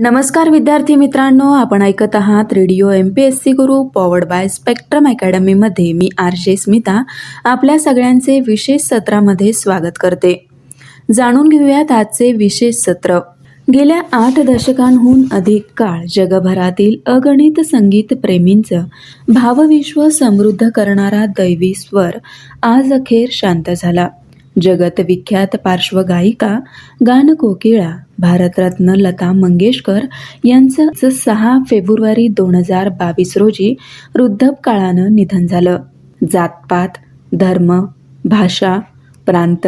नमस्कार विद्यार्थी मित्रांनो आपण ऐकत आहात radio M P S C Guru powered by spectrum अकॅडमीमध्ये मी आर जे स्मिता आपल्या सगळ्यांचे विशेष सत्रामध्ये स्वागत करते. जाणून घेऊयात आजचे विशेष सत्र. गेल्या आठ दशकांहून अधिक काळ जगभरातील अगणित संगीत प्रेमींचं भावविश्व समृद्ध करणारा दैवी स्वर आज अखेर शांत झाला. जगत विख्यात पार्श्वगायिका गानकोकिळा भारतरत्न लता मंगेशकर यांचं सहा फेब्रुवारी दोन हजार बावीस रोजी वृद्धपकाळानं निधन झालं. जातपात धर्म भाषा प्रांत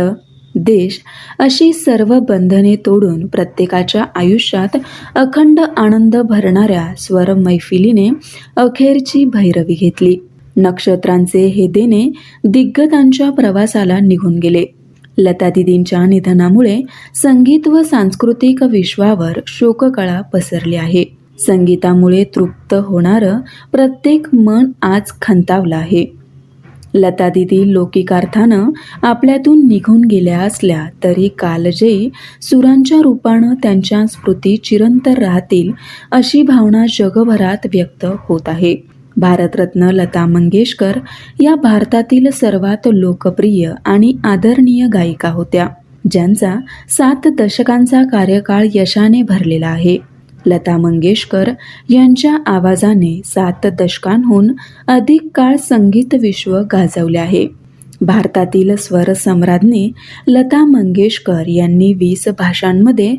देश अशी सर्व बंधने तोडून प्रत्येकाच्या आयुष्यात अखंड आनंद भरणाऱ्या स्वर मैफिलीने अखेरची भैरवी घेतली. नक्षत्रांचे हे देणे दिग्गतांच्या प्रवासाला निघून गेले. लता दिदींच्या निधनामुळे संगीत व सांस्कृतिक विश्वावर शोककळा पसरली आहे. संगीतामुळे तृप्त होणारं प्रत्येक मन आज खंतावलं आहे. लता दिदी लौकिकार्थानं आपल्यातून निघून गेल्या असल्या तरी कालजयी सुरांच्या रूपानं त्यांच्या स्मृती चिरंतर राहतील अशी भावना जगभरात व्यक्त होत आहे. भारतरत्न लता मंगेशकर या भारतातील सर्वात लोकप्रिय आणि आदरणीय गायिका होत्या ज्यांचा सात दशकांचा कार्यकाळ यशाने भरलेला आहे. लता मंगेशकर यांच्या आवाजाने सात दशकांहून अधिक काळ संगीत विश्व गाजवले आहे. भारतातील स्वर सम्राज्ञी लता मंगेशकर यांनी वीस भाषांमध्ये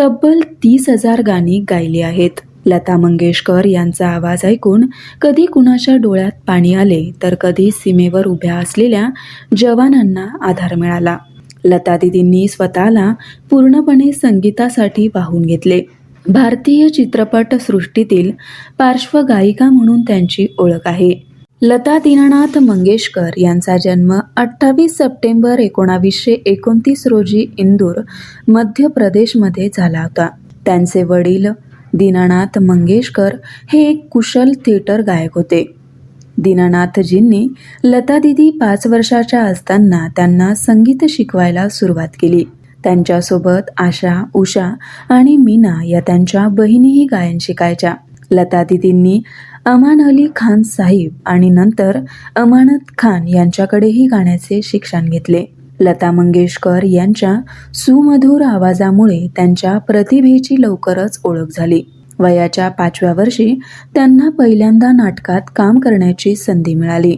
तब्बल तीस हजार गाणी गायली आहेत. लता मंगेशकर यांचा आवाज ऐकून कधी कुणाच्या डोळ्यात पाणी आले तर कधी सीमेवर उभ्या असलेल्या जवानांना आधार मिळाला. लता दिदींनी स्वतःला पूर्णपणे संगीतासाठी वाहून घेतले. भारतीय चित्रपट सृष्टीतील पार्श्वगायिका म्हणून त्यांची ओळख आहे. लता दीनानाथ मंगेशकर यांचा जन्म अठ्ठावीस सप्टेंबर एकोणावीसशे एकोणतीस रोजी इंदूर मध्य प्रदेशमध्ये झाला होता. त्यांचे वडील दीनानाथ मंगेशकर हे एक कुशल थिएटर गायक होते. दीनानाथजींनी लता दिदी पाच वर्षाच्या असताना त्यांना संगीत शिकवायला सुरुवात केली. त्यांच्यासोबत आशा उषा आणि मीना या त्यांच्या बहिणीही गायन शिकायच्या. लता दिदींनी अमान अली खान साहिब आणि नंतर अमानत खान यांच्याकडेही गाण्याचे शिक्षण घेतले. लता मंगेशकर यांच्या सुमधुर आवाजामुळे त्यांच्या प्रतिभेची लवकरच ओळख झाली. वयाच्या पाचव्या वर्षी त्यांना पहिल्यांदा नाटकात काम करण्याची संधी मिळाली.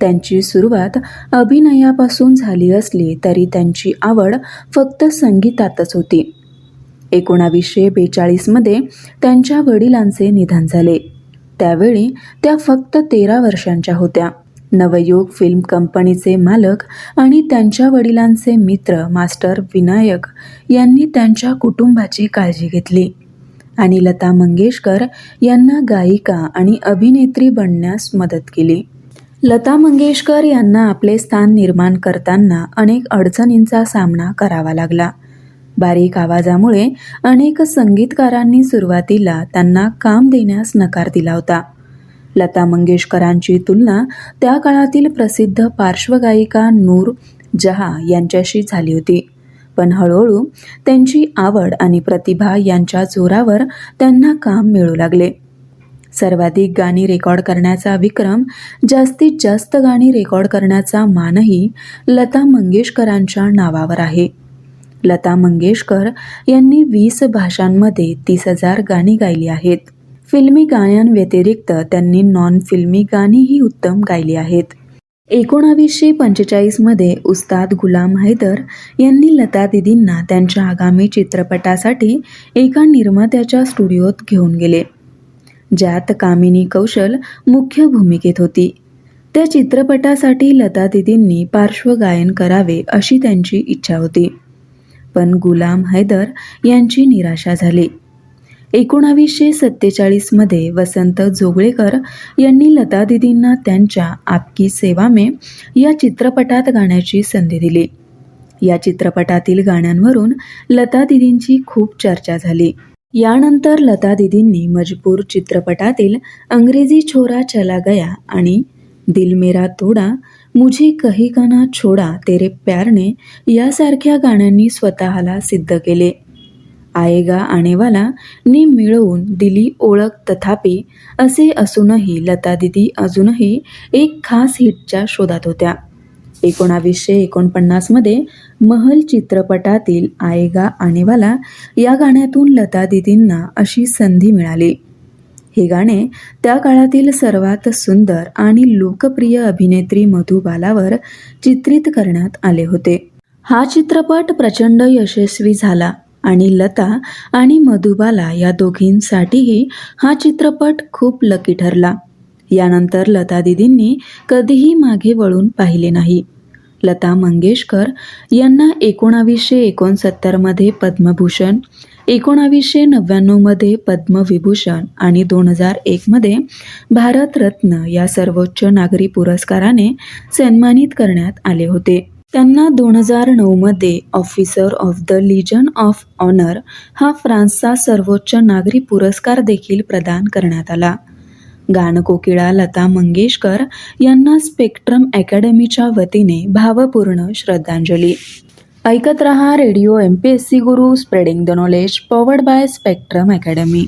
त्यांची सुरुवात अभिनयापासून झाली असली तरी त्यांची आवड फक्त संगीतातच होती. एकोणावीसशे बेचाळीसमध्ये त्यांच्या वडिलांचे निधन झाले. त्यावेळी त्या फक्त तेरा वर्षांच्या होत्या. नवयुग फिल्म कंपनीचे मालक आणि त्यांच्या वडिलांचे मित्र मास्टर विनायक यांनी त्यांच्या कुटुंबाची काळजी घेतली. आणि लता मंगेशकर यांना गायिका आणि अभिनेत्री बनण्यास मदत केली. लता मंगेशकर यांना आपले स्थान निर्माण करताना अनेक अडचणींचा सामना करावा लागला. बारीक आवाजामुळे अनेक संगीतकारांनी सुरुवातीला त्यांना काम देण्यास नकार दिला होता. लता मंगेशकरांची तुलना त्या काळातील प्रसिद्ध पार्श्वगायिका नूर जहा यांच्याशी झाली होती. पण हळूहळू त्यांची आवड आणि प्रतिभा यांच्या जोरावर त्यांना काम मिळू लागले. सर्वाधिक गाणी रेकॉर्ड करण्याचा विक्रम जास्तीत जास्त गाणी रेकॉर्ड करण्याचा मानही लता मंगेशकरांच्या नावावर आहे. लता मंगेशकर यांनी वीस भाषांमध्ये तीस हजार गाणी गायली आहेत. फिल्मी गाण्यांव्यतिरिक्त त्यांनी नॉन फिल्मी गाणीही उत्तम गायली आहेत. एकोणावीसशे पंचेचाळीसमध्ये उस्ताद गुलाम हैदर यांनी लता दिदींना त्यांच्या आगामी चित्रपटासाठी एका निर्मात्याच्या स्टुडिओत घेऊन गेले. ज्यात कामिनी कौशल मुख्य भूमिकेत होती. त्या चित्रपटासाठी लता दिदींनी पार्श्वगायन करावे अशी त्यांची इच्छा होती. पण गुलाम हैदर यांची निराशा झाली. एकोणावीसशे सत्तेचाळीसमध्ये वसंत जोगळेकर यांनी लतादिदींना त्यांच्या आपकी सेवा में या चित्रपटात गाण्याची संधी दिली. या चित्रपटातील गाण्यांवरून लता दिदींची खूप चर्चा झाली. यानंतर लता दिदींनी मजबूर चित्रपटातील अंग्रेजी छोरा चला गया आणि दिल मेरा तोडा मुझे कही काना छोडा तेरे प्यारने यासारख्या गाण्यांनी स्वतःला सिद्ध केले. आएगा आणेवाला नी मिळवून दिली ओळख तथापि असे असूनही लता दिदी अजूनही एक खास हिटच्या शोधात होत्या. एकोणावीसशे एकोणपन्नासमध्ये महल चित्रपटातील आएगा आणेवाला या गाण्यातून लता दिदींना अशी संधी मिळाली. हे गाणे त्या काळातील सर्वात सुंदर आणि लोकप्रिय अभिनेत्री मधुबालावर चित्रित करण्यात आले होते. हा चित्रपट प्रचंड यशस्वी झाला. आणि लता आणि मधुबाला या दोघींसाठीही हा चित्रपट खूप लकी ठरला. यानंतर लता दिदींनी कधीही मागे वळून पाहिले नाही. लता मंगेशकर यांना एकोणावीसशे एकोणसत्तरमध्ये पद्मभूषण एकोणावीसशे नव्याण्णवमध्ये पद्मविभूषण आणि दोन हजार एकमध्ये भारतरत्न या सर्वोच्च नागरी पुरस्काराने सन्मानित करण्यात आले होते. त्यांना दोन हजार नऊमध्ये officer of the Legion of Honour हा फ्रान्सचा सर्वोच्च नागरी पुरस्कार देखील प्रदान करण्यात आला. गानकोकिळा लता मंगेशकर यांना स्पेक्ट्रम अकॅडमीच्या वतीने भावपूर्ण श्रद्धांजली. ऐकत रहा radio M P S C Guru spreading the knowledge powered by Spectrum Academy